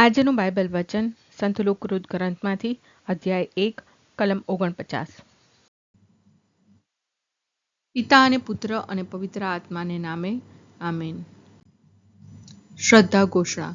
આજનું બાઇબલ વચન સંત લુકૃત ગ્રંથમાંથી અધ્યાય એક, કલમ ઓગણપચાસ. પિતા અને પુત્ર અને પવિત્ર આત્માને નામે, આમેન. શ્રદ્ધા ઘોષણા.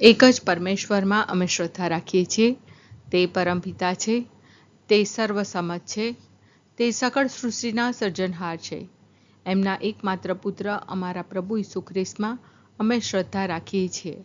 એક જ પરમેશ્વરમાં અમે શ્રદ્ધા રાખીએ છીએ, તે પરમપિતા છે, તે સર્વસમજ છે, તે સકળ સૃષ્ટિના સર્જનહાર છે. એમના એકમાત્ર પુત્ર અમારા પ્રભુ ઈસુ ખ્રિસ્તમાં અમે શ્રદ્ધા રાખીએ છીએ.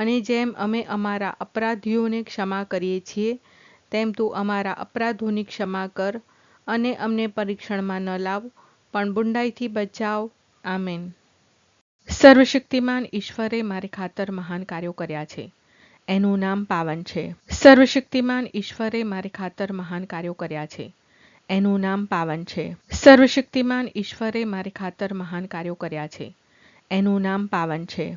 અને જેમ અમે અમારા અપરાધીઓને ક્ષમા કરીએ છીએ, તેમ તું અમારા અપરાધોની ક્ષમા કર અને અમને પરીક્ષણમાં ન લાવ, પણ બુંડાઈથી બચાવ. આમેન. સર્વશક્તિમાન ઈશ્વરે મારે ખાતર મહાન કાર્યો કર્યા છે. એનું નામ પાવન છે. સર્વશક્તિમાન ઈશ્વરે મારે ખાતર મહાન કાર્યો કર્યા છે. એનું નામ પાવન છે. સર્વશક્તિમાન ઈશ્વરે મારે ખાતર મહાન કાર્યો કર્યા છે. એનું નામ પાવન છે.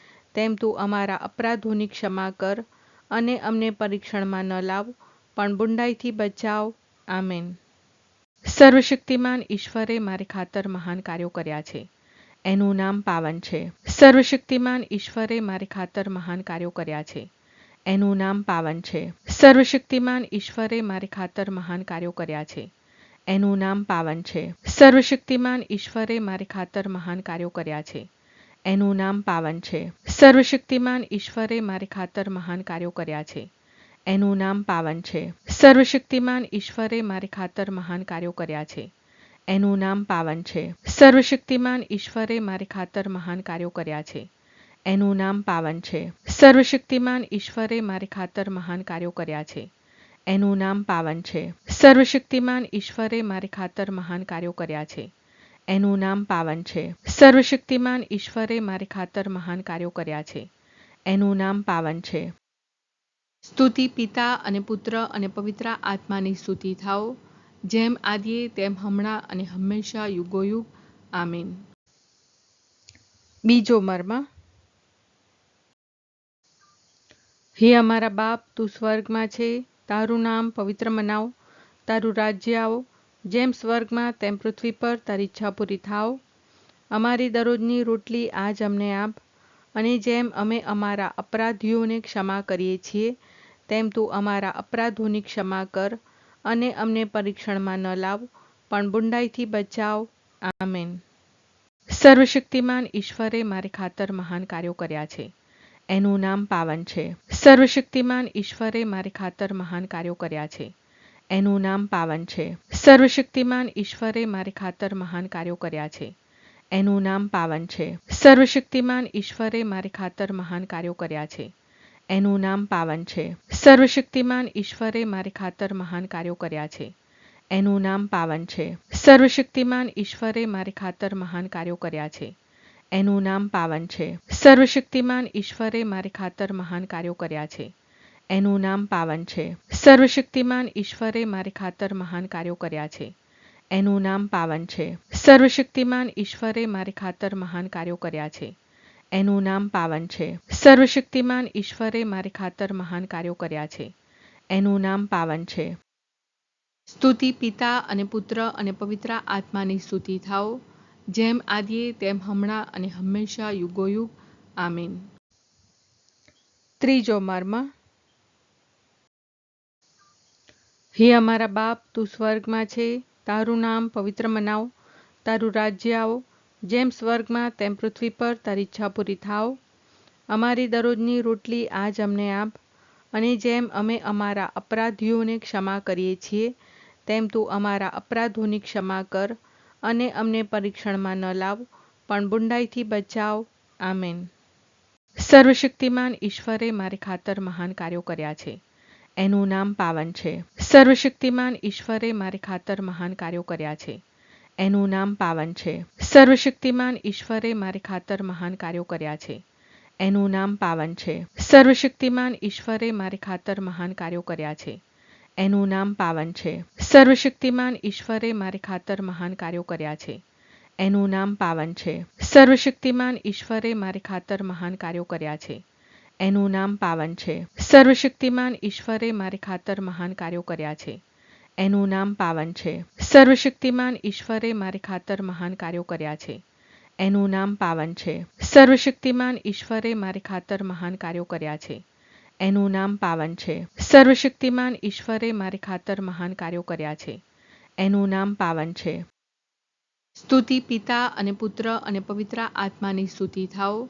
તેમ તું અમારા અપરાધોની ક્ષમા કર અને અમને પરીક્ષણમાં ન લાવ, પણ બુંડાઈથી બચાવ. આમેન. સર્વશક્તિમાન ઈશ્વરે મારી ખાતર મહાન કાર્યો કર્યા છે. એનું નામ પાવન છે. સર્વશક્તિમાન ઈશ્વરે મારી ખાતર મહાન કાર્યો કર્યા છે. એનું નામ પાવન છે. સર્વશક્તિમાન ઈશ્વરે મારી ખાતર મહાન કાર્યો કર્યા છે. એનું નામ પાવન છે. સર્વશક્તિમાન ઈશ્વરે મારી ખાતર મહાન કાર્યો કર્યા છે. એનું નામ પાવન છે. સર્વશક્તિમાન ઈશ્વરે મારી ખાતર મહાન કાર્યો કર્યા છે. એનું નામ પાવન છે. સર્વશક્તિમાન ઈશ્વરે મારી ખાતર મહાન કાર્યો કર્યા છે. એનું નામ પાવન છે. સર્વશક્તિમાન ઈશ્વરે મારી ખાતર મહાન કાર્યો કર્યા છે. એનું નામ પાવન છે. સર્વશક્તિમાન ઈશ્વરે મારી ખાતર મહાન કાર્યો કર્યા છે. એનું નામ પાવન છે. સર્વશક્તિમાન ઈશ્વરે મારી ખાતર મહાન કાર્યો કર્યા છે. એનું નામ પાવન છે. સર્વશક્તિમાન ઈશ્વરે મારી ખાતર મહાન કાર્યો કર્યા છે. એનું નામ પાવન છે. સ્તુતિ પિતા અને પુત્ર અને પવિત્ર આત્માની સ્તુતિ થાઓ. જેમ આદિએ, તેમ હમણાં અને હંમેશા યુગોયુગ. આમીન. બીજો મર્મ. હે અમારા બાપ, તું સ્વર્ગમાં છે. તારું નામ પવિત્ર મનાવ. તારું રાજ્ય આવો. જેમ સ્વર્ગમાં તેમ પૃથ્વી પર તારી ઈચ્છા પૂરી થાવ. અમારી દરરોજની રોટલી આજ અમને આપ. અને જેમ અમે અમારા અપરાધીઓને ક્ષમા કરીએ છીએ, તેમ તું અમારા અપરાધોની ક્ષમા કર અને અમને પરીક્ષણમાં ન લાવ, પણ બુંડાઈથી બચાવ. આમેન. સર્વશક્તિમાન ઈશ્વરે મારે ખાતર મહાન કાર્યો કર્યા છે. એનું નામ પાવન છે. સર્વશક્તિમાન ઈશ્વરે મારે ખાતર મહાન કાર્યો કર્યા છે. એનું નામ પાવન છે. સર્વશક્તિમાન ઈશ્વરે મારી ખાતર મહાન કાર્યો કર્યા છે. એનું નામ પાવન છે. સર્વશક્તિમાન ઈશ્વરે મારી ખાતર મહાન કાર્યો કર્યા છે. એનું નામ પાવન છે. સર્વશક્તિમાન ઈશ્વરે મારી ખાતર મહાન કાર્યો કર્યા છે. એનું નામ પાવન છે. સર્વશક્તિમાન ઈશ્વરે મારી ખાતર મહાન કાર્યો કર્યા છે. એનું નામ પાવન છે. સર્વશક્તિમાન ઈશ્વરે મારી ખાતર મહાન કાર્યો કર્યા છે. એનું નામ પાવન છે. સર્વશક્તિમાન ઈશ્વરે મારી ખાતર મહાન કાર્યો કર્યા છે. એનું નામ પાવન છે. સર્વશક્તિમાન ઈશ્વરે મારી ખાતર મહાન કાર્યો કર્યા છે. એનું નામ પાવન છે. સર્વશક્તિમાન ઈશ્વરે મારી ખાતર મહાન કાર્યો કર્યા છે. એનું નામ પાવન છે. સ્તુતિ પિતા અને પુત્ર અને પવિત્ર આત્માની સ્તુતિ થાઓ. જેમ આદિએ, તેમ હમણાં અને હંમેશા યુગોયુગ. આમીન. ત્રીજો મર્મ હે અમારા બાપ, તું સ્વર્ગમાં છે. તારું નામ પવિત્ર મનાવ. તારું રાજ્ય આવો. જેમ સ્વર્ગમાં, તેમ પૃથ્વી પર તારી ઈચ્છા પૂરી થાવ. અમારી દરરોજની રોટલી આજ અમને આપ. અને જેમ અમે અમારા અપરાધીઓને ક્ષમા કરીએ છીએ, તેમ તું અમારા અપરાધોની ક્ષમા કર અને અમને પરીક્ષણમાં ન લાવ, પણ બુંડાઈથી બચાવ. આમેન. સર્વશક્તિમાન ઈશ્વરે મારી ખાતર મહાન કાર્યો કર્યા છે. એનું નામ પાવન છે. સર્વશક્તિમાન ઈશ્વરે મારી ખાતર મહાન કાર્યો કર્યા છે. એનું નામ પાવન છે. સર્વશક્તિમાન ઈશ્વરે મારી ખાતર મહાન કાર્યો કર્યા છે. એનું નામ પાવન છે. સર્વશક્તિમાન ઈશ્વરે મારી ખાતર મહાન કાર્યો કર્યા છે. એનું નામ પાવન છે. સર્વશક્તિમાન ઈશ્વરે મારી ખાતર મહાન કાર્યો કર્યા છે. એનું નામ પાવન છે. સર્વશક્તિમાન ઈશ્વરે મારી ખાતર મહાન કાર્યો કર્યા છે. એનું નામ પાવન છે. સર્વશક્તિમાન ઈશ્વરે મારી ખાતર મહાન કાર્યો કર્યા છે. એનું નામ પાવન છે. સર્વશક્તિમાન ઈશ્વરે મારી ખાતર મહાન કાર્યો કર્યા છે. એનું નામ પાવન છે. સર્વશક્તિમાન ઈશ્વરે મારી ખાતર મહાન કાર્યો કર્યા છે. એનું નામ પાવન છે. સર્વશક્તિમાન ઈશ્વરે મારી ખાતર મહાન કાર્યો કર્યા છે. એનું નામ પાવન છે. સ્તુતિ પિતા અને પુત્ર અને પવિત્ર આત્માની સ્તુતિ થાઓ.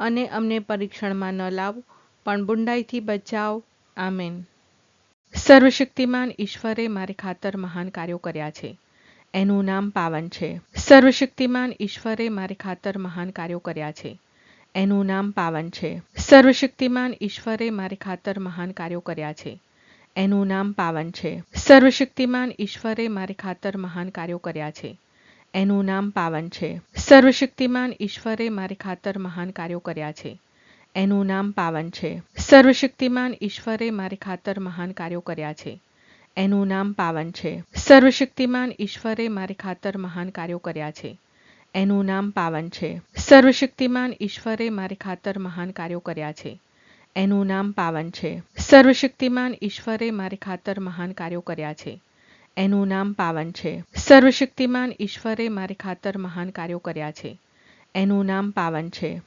અને અમને પરીક્ષણમાં ન લાવ. પણ બુંડાઈથી બચાવ. આમેન. સર્વશક્તિમાન ઈશ્વરે મારી ખાતર મહાન કાર્યો કર્યા છે. એનું નામ પાવન છે. સર્વશક્તિમાન ઈશ્વરે મારી ખાતર મહાન કાર્યો કર્યા છે. એનું નામ પાવન છે. સર્વશક્તિમાન ઈશ્વરે મારી ખાતર મહાન કાર્યો કર્યા છે. એનું નામ પાવન છે. સર્વશક્તિમાન ઈશ્વરે મારી ખાતર મહાન કાર્યો કર્યા છે. એનું નામ પાવન છે. સર્વશક્તિમાન ઈશ્વરે મારી ખાતર મહાન કાર્યો કર્યા છે. એનું નામ પાવન છે. સર્વશક્તિમાન ઈશ્વરે મારી ખાતર મહાન કાર્યો કર્યા છે. એનું નામ પાવન છે. સર્વશક્તિમાન ઈશ્વરે મારી ખાતર મહાન કાર્યો કર્યા છે. એનું નામ પાવન છે. સર્વશક્તિમાન ઈશ્વરે મારી ખાતર મહાન કાર્યો કર્યા છે. એનું નામ પાવન છે. સર્વશક્તિમાન ઈશ્વરે મારી ખાતર મહાન કાર્યો કર્યા છે. એનું નામ પાવન છે. સર્વશક્તિમાન ઈશ્વરે મારી ખાતર મહાન કાર્યો કર્યા છે. એનું નામ પાવન છે.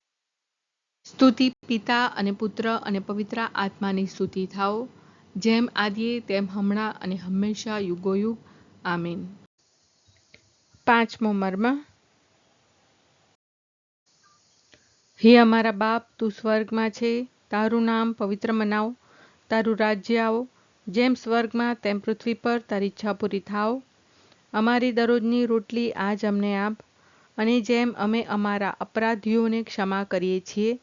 સ્તુતિ પિતા અને પુત્ર અને પવિત્ર આત્માની સ્તુતિ થાઓ. જેમ આદિએ, તેમ હમણાં અને હંમેશા યુગોયુગ. આમીન. પાંચમો મર્મ. હે અમારા બાપ, તું સ્વર્ગમાં છે. તારું નામ પવિત્ર મનાવ. તારું રાજ્ય આવો. જેમ સ્વર્ગમાં તેમ પૃથ્વી પર તારી ઈચ્છા પૂરી થાવ. અમારી દરરોજની રોટલી આજ અમને આપ. અને જેમ અમે અમારા અપરાધીઓને ક્ષમા કરીએ છીએ,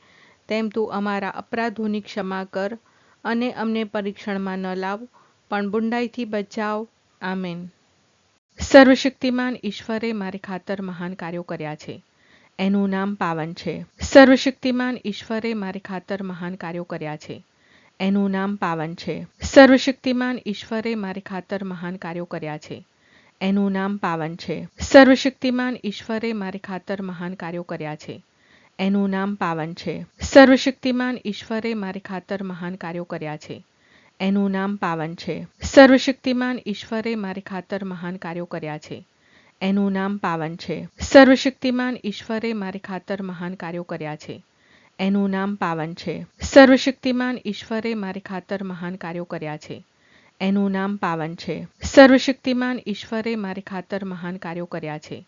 તેમ તું અમારા અપરાધોની ક્ષમા કર અને અમને પરીક્ષણમાં ન લાવ, પણ બુંડાઈથી બચાવ. આમેન. સર્વશક્તિમાન ઈશ્વરે મારે ખાતર મહાન કાર્યો કર્યા છે. એનું નામ પાવન છે. સર્વશક્તિમાન ઈશ્વરે મારે ખાતર મહાન કાર્યો કર્યા છે. એનું નામ પાવન છે. સર્વશક્તિમાન ઈશ્વરે મારી ખાતર મહાન કાર્યો કર્યા છે. એનું નામ પાવન છે. સર્વશક્તિમાન ઈશ્વરે મારી ખાતર મહાન કાર્યો કર્યા છે. એનું નામ પાવન છે. સર્વશક્તિમાન ઈશ્વરે મારી ખાતર મહાન કાર્યો કર્યા છે. એનું નામ પાવન છે. સર્વશક્તિમાન ઈશ્વરે મારી ખાતર મહાન કાર્યો કર્યા છે. એનું નામ પાવન છે. સર્વશક્તિમાન ઈશ્વરે મારી ખાતર મહાન કાર્યો કર્યા છે. એનું નામ પાવન છે. સર્વશક્તિમાન ઈશ્વરે મારી ખાતર મહાન કાર્યો કર્યા છે. એનું નામ પાવન છે. સર્વશક્તિમાન ઈશ્વરે મારી ખાતર મહાન કાર્યો કર્યા છે.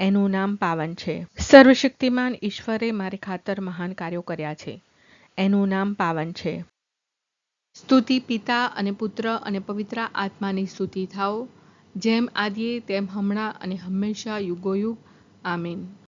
એનું નામ પાવન છે. સર્વશક્તિમાન ઈશ્વરે મારી ખાતર મહાન કાર્યો કર્યા છે. એનું નામ પાવન છે. સ્તુતિ પિતા અને પુત્ર અને પવિત્ર આત્માની સ્તુતિ થાઓ. જેમ આદિએ, તેમ હમણાં અને હંમેશા યુગોયુગ. આમીન.